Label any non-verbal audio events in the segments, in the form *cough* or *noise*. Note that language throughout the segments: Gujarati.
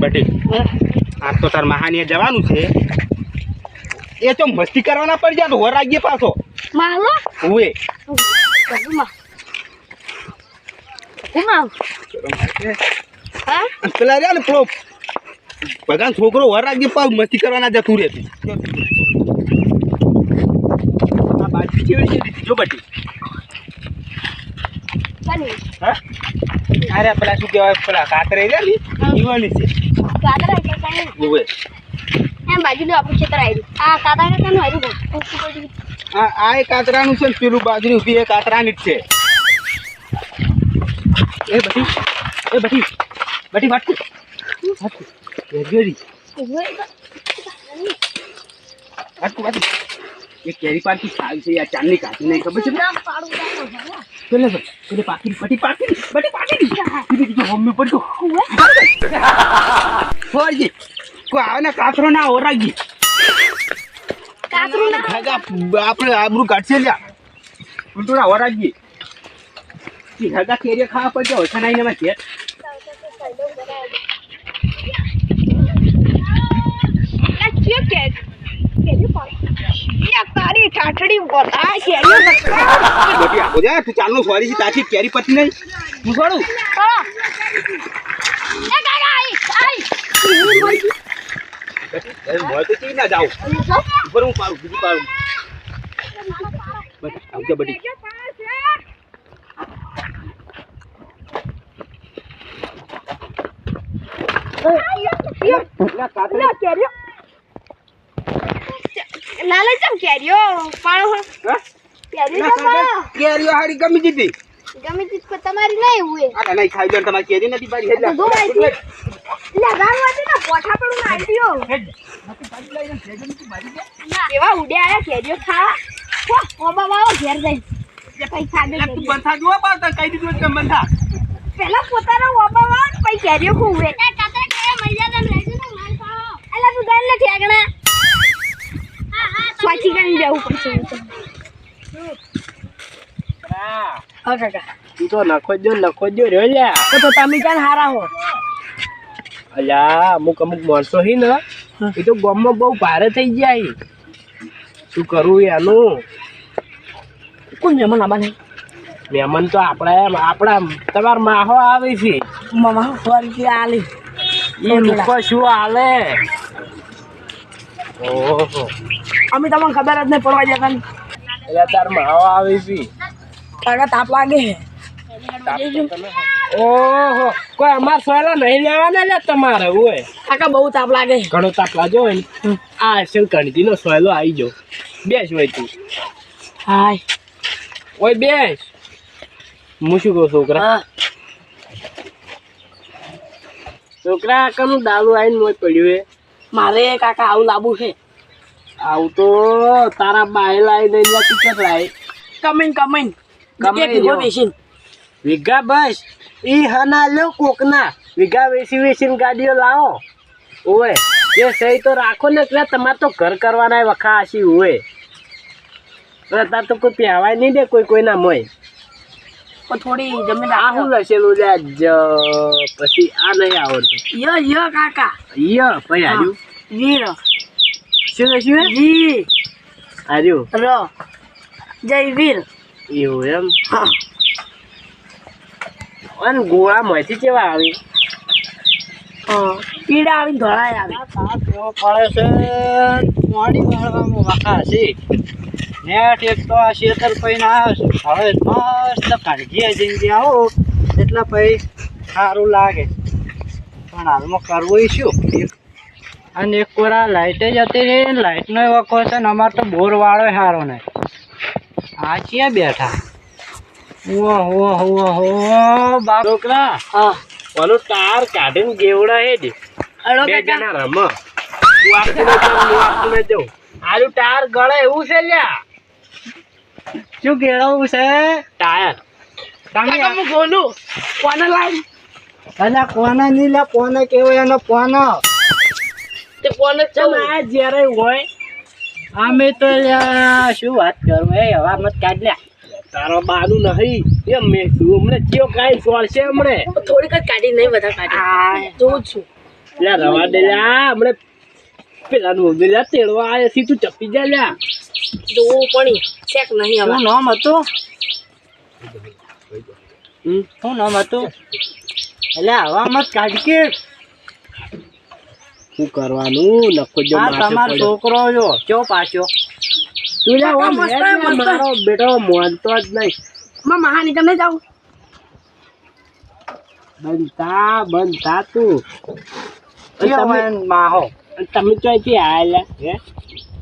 બટી આજ તો તાર મહાનીએ જવાનું છે. એ તો મસ્તી કરવાના પડી જાય તો હોર રાખીએ પાછો. માલો? ઉએ પેલા રહ્યા ને પેલો ભગવાન છોકરો હોર રાખીએ પાછ મસ્તી કરવાના જતું રહે આ જો બટી. અરે પેલા શું કહેવાય? પેલા કાતરે રહ્યા ને. ઈવાની છે. ઉએ એમ બાજુનું આપણું ખેતર આવ્યું આ કાકાનું આવ્યું આ આ એક કાતરાનું છે ને પેલું ઊભી એ કાતરાની જ છે. એ બટી એ બટી બટી વાટકું. વાટકું. વાટકું વાટકું. એ કેરી પાકી સારી છે આ ચાંદની કાચી નહીં ખબર છે પેલે પેલે પેલે પાકી બટી પાકી બટી પાકી દીધી દીધી મમ્મી પર તો ફોરજી. કોઈ આવે ને કાતરો ના ઓરાગી કાતરો ના આપણે આબરૂ કાઢશે લ્યા. ઉલટુડા ઓરાગી ખાગા કેરી ખાવા પડશે ઓછા નહીં ને ઘેર તારી ઠાઠડી બોલા કેરીઓ જા તું ચાલનો સોરી છે તાથી કેરી પતી નહીં. હું છોડું એ કાકા આઈ આઈ. એ મોય તો કેવી ના જાવ ઉપર હું પાડું બીજું પાડું. બસ આવજો બટી પેલા કાતરે લાલે ચમ કેરીઓ? પાણો હા? કેરીઓ ના, કેરીઓ હારી ગમી દીધી. ગમે દીધી કોઈ તમારી નહીં એ. આ નહીં ખાઈ જાય તમારી કેરી નથી પાડી. હેડ ગો ધોવાઈ ગઈ. લગાડવા હતી ને પોઠા પડું હેડ. પાડી નથી પાડી દે. એવા ઉડે આયા કેરીઓ ખાવા. હો ઓબા વાવો ઘેર જઈ. કઈ ખાધે એટલે તું બંધા જો બાતા કઈ દીધું તમે બંધા. પેલા પોતાનો ઓબા ને પછી કેરીઓ ખૂવે એ કાતરા કેરીઓ મરી જાય રહેજો ને માર ખાઓ એલા તું ગઈ નથી આગણા હા હા જવું પડશે હા હા કાકા. તું તો નખો જો નખો જો રહ્યો લ્યા. તો તમે ક્યાં હારા હો. અલ્યા અમુક અમુક માણસો હી ને એ તો ગામમાં બહુ ભારે થઈ જાય શું કરવું એનું કોણ મહેમાન આમાં નહીં મહેમાન તો આપણે આપણા તમાર માહો આવે છે. મામા ફરી આલે. આલી એ લોકો શું હાલે ઓહો. અમે તમને ખબર જ નહીં પડવા જતા એટલે તાર માહો આવે છે કાકા તાપ લાગે ઓહો. કોઈ અમાર સોયલા નહીં લેવાના લે તમારે ઓય. કાકા બહુ તાપ લાગે ઘણો તાપ લાગ્યો હોય ને આ અસલ કણતીનો સોયલો આવી જાવ બેસ હોય તું. હાય. ઓય બેસ. હું શું કહું છોકરા? છોકરા કનું દારૂ આવીને મોય પડ્યું હે. મારે કાકા આવું લાવવું છે. આવું તો તારા બાય લાવી લઈ લે ટીચર લાવી. કમિંગ કમિંગ વીઘો જો. બેસીન. વીઘા બસ. ઈ હના લો કોકના. વીઘા વેચી વેચીને ગાડીઓ લાવો. ઓય એ સહી તો રાખો ને એટલે તમારે તો ઘર કરવાના વખા આશી હોય. તાર તો કોઈ પહેવાય નહીં દે કોઈ કોઈના મોય પણ થોડી જમીન આ લખેલું છે જ. પછી આ નહીં આવડતું. ય ય કાકા. ય પછી હાર્યું ર. શું લખ્યું જી વી. ર. જય વીર. એવું એમ? હા. અને ગોળા માંથી કેવા આવી? હા. પીડા આવીને ધોળાય આવે. છે. મોડી વાળવામાં વખા છે. નેટ એક તો આ શેતર પૈને આવ્યો હવે મસ્ત કાઢીએ જઈને આવો. એટલે પછી સારું લાગે. પણ હાલમાં કરવું શું? અને એક કોરા લાઇટે જતી રહી. ને લાઇટનો વખો છે ને અમારે તો બોર વાળો સારો નહીં આ છીએ બેઠા? ઓહો હો હો બાપ. છોકરા હા. ઓલું તાર કાઢીને ગેવડા હે જ. બે જણા રમ. તું આપતું ને જાઉં, હું ટાર ગળે એવું છે લ્યા. શું કેળવવું છે? ટાયર. તમે હું બોલું. કોને લાવી અલા કોને નહીં લે કોને કેવો એનો કોનો? તે કોને ચમ આ જ્યારે હોય અમે તો શું વાત કરું એ હવા મત કાઢ લ્યા તારો બાનું નહીં. એમ મેં શું હમણે ચિયો કાંઈ સોળશે હમણે થોડીક જ કાઢી નહીં બધા કાઢી. જોઉં છું. લ્યા રવા દે લ્યા હમણે પેલા નું લ્યા તેડવા આવે છે તું ચપી જા લ્યા જોવું પણ ચેક નહીં હવે. શું નામ હતું? હમ. શું નામ હતું? એટલે આવા મત કાઢકે શું કરવાનું? નખો જો આ તમારો છોકરો જો ચો પાછો. તું લ્યા ઓ. મારો બેટો મોનતો જ નહીં. માં મહાની તમે જાઓ બનતા બનતા તું. તમે માહો. તમે ચોથી આવેલા હે?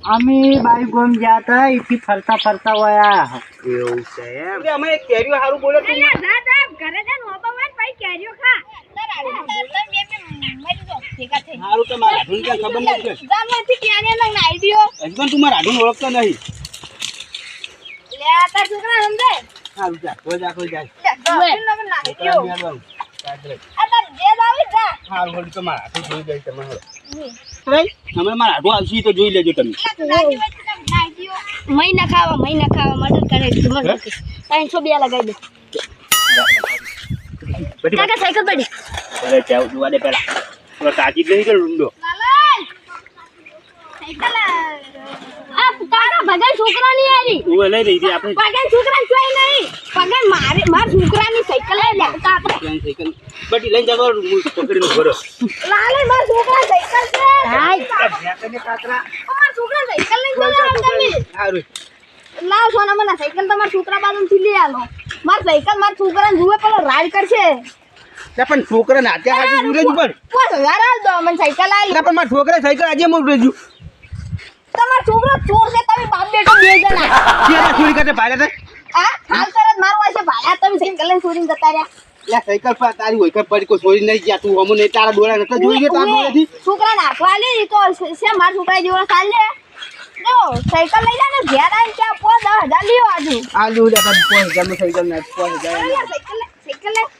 અમે બાઈ ગોમ ગયા હતા એથી ફરતા ફરતા વયા. એવું છે એમ? અમે કેરીઓ સારું બોલો તું. જા જા ઘરે જન નો બવાન ભાઈ કેરીઓ ખા. સારું તો મારા રાધુન ક્યાં ખબર નથી જામાંથી ક્યારે લંગ નાઈ દિયો હજુ તું મારા રાધુન ઓળખતો નહીં. લે આ તાર છોકરા સમજે? સારું જા કોઈ જા કોઈ જા. નાઈ દિયો આ તાર જે દાવી જા. હોડી તો મારા હાથું જોઈ જાય તમે તમે મારા હાથું આવશે તો જોઈ લેજો તમે. મહિના ખાવા મહિના ખાવા મદદ કરે ત્રણસો બે લગાવી દે. કાકા સાયકલ પડી. અરે ચાવ દે પેલા કાચી જ નહીં કે રૂંડો? આ કાકા ભગન છોકરા ની આરી તું લઈ રહી હતી આપણે છોકરા જોઈ નહીં. મારે માર છોકરાની સાયકલ લઈ લે કાકા સાયકલ? બધી લઈને જવા હું પકડીને ભરો લાલે માર છોકરા સાયકલ છે. હાય. કાતરા માર છોકરા સાયકલ લઈ જવા તમે. સારું લાવ સોના મને સાયકલ તમારા છોકરા બાજુ થી લઈ આલો. માર સાયકલ માર છોકરાને જુએ પેલો રાઈડ કરશે. પણ છોકરા ને હાથે હાથે જુરે જ પણ પાંચ હજાર આલ દો મને સાયકલ આલી. પણ મારા છોકરા સાયકલ આજે મોક રેજુ તમારો છોકરો ચોર છે તમે બાપ બેટો બે જણા. કેરા ચોરી કરતે ભાડે હા હાલ તરત મારો છે ભાડા તમે સાયકલ લઈને ચોરી જતા રહ્યા. લે સાયકલ પર તારી હોય પર પડી કોઈ ચોરી નહીં ગયા. તું અમને તારા ડોળા નતો જોઈ ગયો તારા ડોળાથી છોકરા નાખવા લે તો છે મારા છોકરા જેવો ચાલે જો સાયકલ લઈ જા ને ઘેર આવીને ત્યાં પો દસ હજાર લ્યો આજુ. આજુ લો લે ગમે સાયકલ ના પોઈ જાય સાયકલ લે લે લે લે લે લા- લા- લા, ને બધા કાકા ઈ તો હું આવતો તો સાયકલ લ- પણ સાયકલ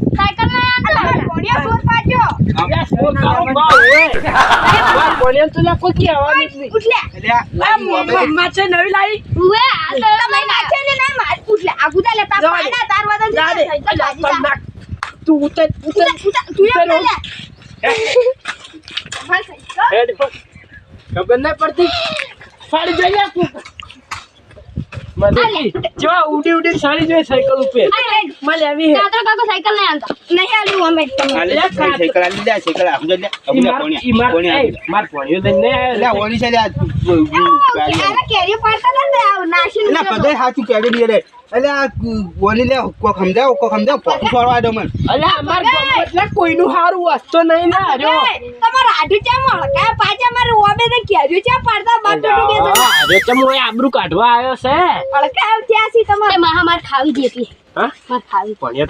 *laughs* તું ઉતર ઉતર ઉતર. ખબર ના પડતી. ફાડી જોઈએ તું મને જો ઉડી ઉડી સાડી જોઈએ સાયકલ ઉપર. મને આવી હે. કાકા કાકા સાયકલ નહીં આલતા નહીં આલ્યું અમે તમને. સાયકલ આલી દે સાયકલ આમ લે. ઈ માર ઈ માર એ, માર ભણ્યો લે આવ્યો. છે લે આ કેરીઓ પાડતા ને નાશી એટલે પગે હાચું કેડી દે રે લે પોતું છોડવા મને. અલ્યા અમાર ગામમાં એટલે કોઈનું હારું વાસતો નહીં ને હાર્યો. તમારા આઢું ચા મળકા પાછા ઓબે બેટો બે જણા અરે હું આબરૂ કાઢવા આવ્યો છે. ત્યાં સી તમારે. મહા માર ખાવી હા? માર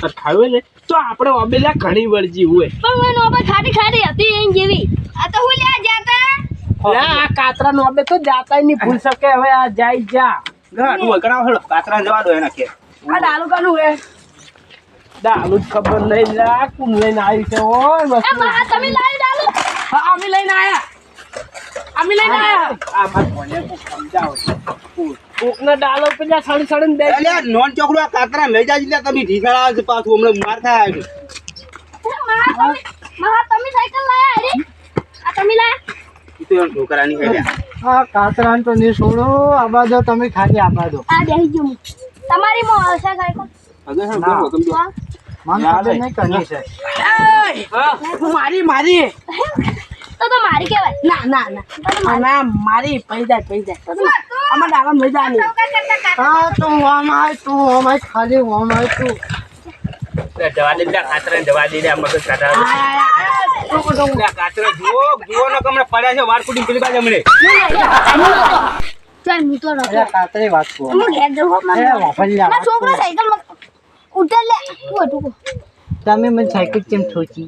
તો ખાડવે ને તો આપણે અબેલા ઘણી વળજી હોય. પણ મને ઓબે ખાટી ખાટી હતી એમ જેવી. આ તો હું લ્યા જાતા. લે આ કાતરા નો અબે તો જાતાય નહીં ભૂલ શકે હવે આ જાય જા. ગાડું વકરાવ હેડો કાતરા જવા દો એના કે. આ ડાલુ કાનું હે? ડાલુ જ ખબર નહીં લા આ લઈને આવી છે ઓય એ તમે લાવી ડાલો હા અમે લઈને આયા. અમે લઈને આયા. આ માર ભણ્યા સમજાવો. કોકના ડાલો પેલા સડી સડીને દે એટલે નોન ચોકડું કાતરા લઈ જાજી લે તમે ઢીસાડા આવે છે પાછું હમણાં માર થાય આવ્યો મહા તમે સાયકલ લાયા અરે આ તમે લાયા? તો છોકરાની હા કાતરાન તો નહીં છોડો. આબા દો તમે ખાલી આબા દો આ બેહી હું. તમારી માં સાયકલ? હા. નહીં મારી મારી. તો તો મારી કહેવાય. ના ના ના. ના મારી. પૈ જાય પૈ જાય તો તો આમાં ડાલા લઈ જવાની ચૌકા કરતા. કાકા. હા તું ઓમ આય તું ઓમ આય ખાલી ઓમ આય તું જવા દે લે કાતરા જવા દે આ મગજ કાતરા લે જુઓ જુઓ ને કમણે પડ્યા છે વાર કુટી પેલી બાજુ હમણે. ચાલ હું તો અરે વાત કહું હું ઘેર જવું હો, મારે. એ વાપરલા મારા છોકરો સાયકલ ઉતર લે તમે મને સાયકલ કેમ ઠોકી?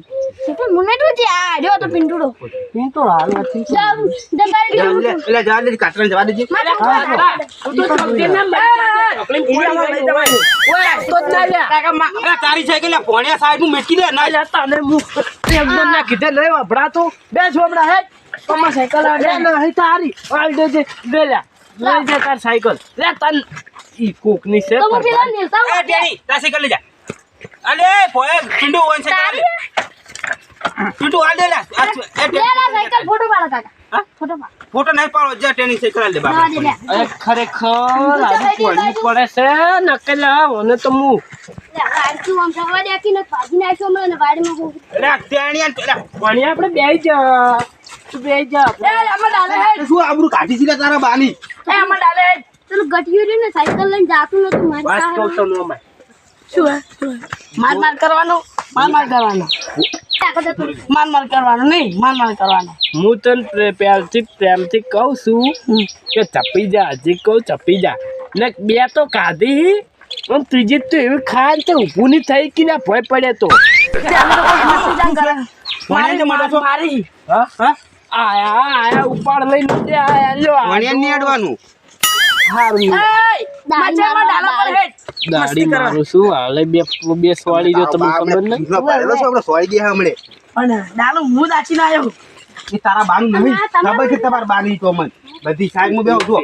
મને તો જે આ રહ્યો તો પિંટુડો. એ હાલ નથી જાવ દબાઈ જા, એટલે જવા દે જવા દેજે. તું તો સમજી ના પડી ના. અરે લે સાહેબનું ના તને એકદમ ના કીધે. બે છોબડા હે તમાર સાયકલ આ તારી આલ દેજે બે લ્યા. લઈ જા તાર સાયકલ. લે તન ઈ કોકની છે તો પેલા પરબાન. એ ટેણી તાર સાયકલ લઈ જા. અલે ભોય ચીંડુ વન સાયકલ હાલ દે લે. લે સાયકલ ફોટો પાડો કાકા હા? ફોટો પાડ. ફોટો નહીં પાડો જા ટેણી સાયકલ જવા બાબા અરે ખરેખર આજે પોણી પડે છે નકલ ઓને તો મુ. લે તારા બાની? એ આમાં ડાલે હે. પેલું ગટિયું રહ્યું ને સાયકલ લઈને જાતું નતું માર માર કરવાનો. માર માર કરવાનો. માર કરવાનો નહીં માર કરવાનો. હું તને પ્યારથી પ્રેમથી કહું છું કે ચપી જા હજી કહું ચપી જા. ને બે તો કાઢી ત્રીજી તો એવી ખાય તો ઊભું નહીં થઈ કે ના ભય પડે તો. મારી હા? હા? આયા આયા ઉપાડ લઈને આયા લ્યો ભોણિયા ની અડવાનું. હારું. દાંડીમાં ડાલો પર દાડી મારું શું? હાલે બે બે સોળી જો તમને ખબર ને ઢીકલો પાડેલો છે, આપણે સોળી ગયા હમણે. ડાલો હું દાચી ના આવ્યો એ તારા બાનું નહીં. ખબર છે તમારા બાની તો મન. બધી સાઈડમાં બેહો છો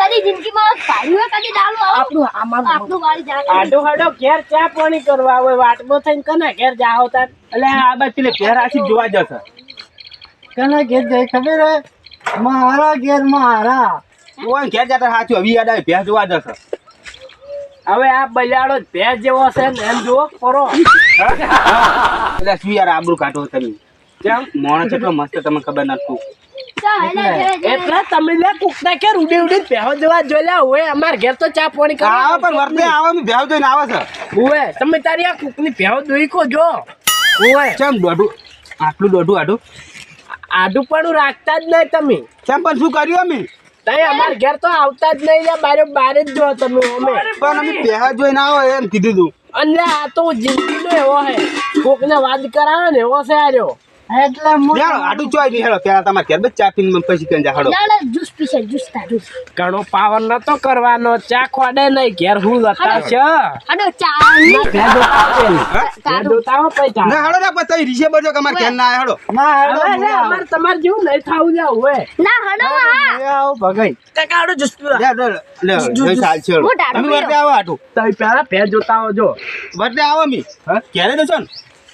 કદી જિંદગીમાં ભાડ્યું કદી ડાલો આપણું આમાં આપણું વાળી જાય આડો આડો ઘેર ચા પાણી કરવા આવે વાટમાં થઈને કને ઘેર જાઓ તાર. એટલે આ બાજુ પેલે ઘેર આછી જોવા જશે. કને ઘેર જાય ખબર હે? મારા ઘેર મારા. ઓય ઘેર જતા સાચું હવે યાદ આવે ભેંસ જોવા જશે. હવે આ બજાડો ભેંસ જેવો છે ને એમ જુઓ ખરો એટલે શું યાર આબરૂ કાઢો તમે. કેમ? મોણસ એટલો મસ્ત તમને ખબર નથી. એટલે તમે લે કુકના કે ઉડી ઉડી ભેહો જોવા જોયા હોય અમાર ઘેર તો ચા પાણી આવે કરવા પણ વર્તે આવે અમે ભેંસ જોઈને આવે છે. હોય તમે તારી આ કુકની ભેહો દોઈ કો જો. હોય ચમ દોઢું આટલું દોઢું આડું. આડું પણ રાખતા જ નહીં તમે. ચમ પણ શું કર્યું અમે? તઈ અમાર ઘેર તો આવતા જ નહીં લે બારે બારે જ જો તમે અમે. પણ અમે ભેંસ જોઈને આવો એમ કીધું તું. અને આ તો જિંદગીનો એવો હે. કોકને વાત કરાવે ને એવો છે આ રહ્યો. એટલે હેડો આટું ચોઈ નહીં હેડો પેલા તમારે ઘેર ચા પીને પછી કઈ હેડો જ્યુસ પીશે જ્યુસ તા જ્યુસ ઘણો પાવર નતો કરવાનો ચા ખોડે નહીં ઘેર હું લતા છે. હાડો ચા ની ભેં જોતા હોય ને. હા? ભેં જોતા હોય પૈસા ના હેડો ના પછી રીસે બજો કે ઘેર ના. હેડો ના હેડો અમારે તમારે જેવું નહીં થાવું લે હોય ના હાડો આવું ભગાઈ. લે, લે, લે, લે, ચાલ છે, હેડો. તમે વર્તે આવો આટું. તમે પેલા ભેં જોતા આવજો વર્તે આવો મી? ક્યારે તો છો ને.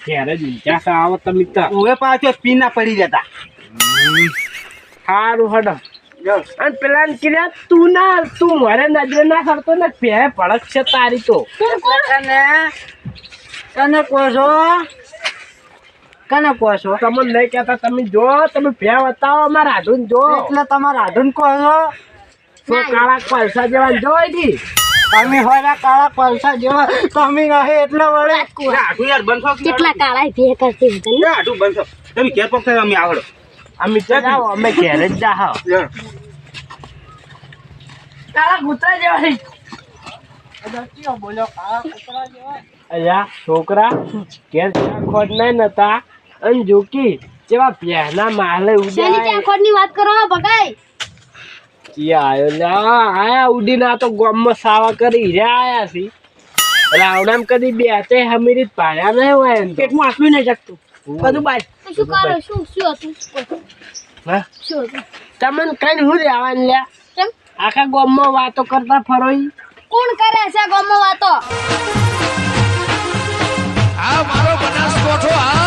ઘેરે જ ઊંચા આવો તમે તો. ઓવે પાછો પી ના પડી જતા. સારું હડો. અને પેલા ને કીધા તું ના તું મારે નજરે ના કરતો ને પે ભડક છે તારી તો. તને કને કહો છો કને કહો છો તમે નહીં કહેતા તમે જો તમે ભે બતાવો અમારે આધુન જો. એટલે તમારા આધુન કહો છો તો કાળા પૈસા જેવા જોઈ દી તમે હોય કાળા પૈસા જેવા તમે નહીં એટલે વળે આટું યાર બંધ કેટલા કાળા ભે કરતી હું આટું બંધ થો. તમે ઘેર પગ અમે આવડો. અમે જાઓ અમે ઘેરે જ લે. કાળા કૂતરા જેવા અલ્યા છોકરા ઘેર ચા ખોટ નહીં નતા. અને જોકી જેવા પહેના માલે ઉડ્યા વાત કરો ભગાઈ? આયો સાવા કરી હીરા તમને કઈ હું રહેવાનું લ્યા? આખા ગોમમાં વાતો કરતા ફરોઈ કોણ કરે છે ગોમમાં વાતો? આ મારો બનાસ કોઠો આ